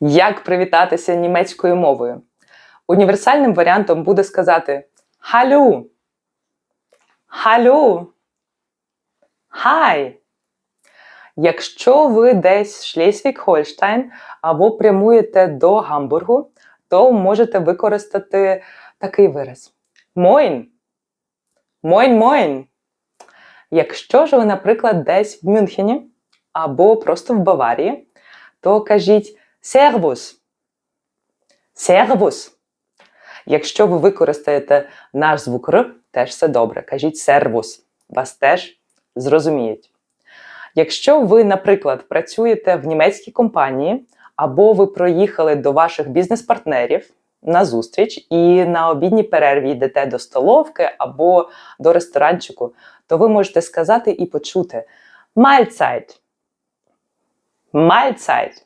Як привітатися німецькою мовою? Універсальним варіантом буде сказати Халю. Халю. Хай. Якщо ви десь в Шлесвік-Хольштайн або прямуєте до Гамбургу, то можете використати такий вираз: Мойн. Мойн мойн. Якщо ж ви, наприклад, десь в Мюнхені або просто в Баварії, то кажіть сервус. Сервус. Якщо ви використаєте наш звук Р, теж все добре. Кажіть сервус. Вас теж зрозуміють. Якщо ви, наприклад, працюєте в німецькій компанії, або ви проїхали до ваших бізнес-партнерів на зустріч і на обідній перерві йдете до столовки або до ресторанчику, то ви можете сказати і почути Mahlzeit. Mahlzeit,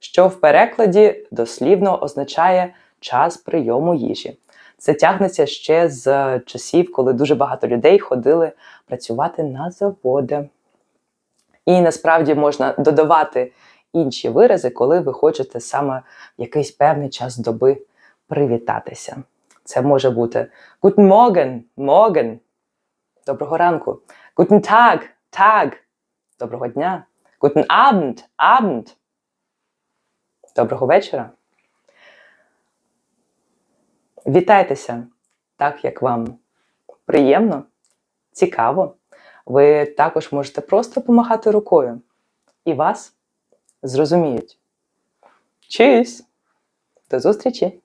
що в перекладі дослівно означає час прийому їжі. Це тягнеться ще з часів, коли дуже багато людей ходили працювати на заводи. І насправді можна додавати інші вирази, коли ви хочете саме в якийсь певний час доби привітатися. Це може бути Guten Morgen, Morgen. Доброго ранку. Guten Tag, Tag. Доброго дня. Guten Abend, Abend. Доброго вечора. Вітайтеся так, як вам приємно, цікаво. Ви також можете просто помахати рукою, і вас зрозуміють. Чись! До зустрічі!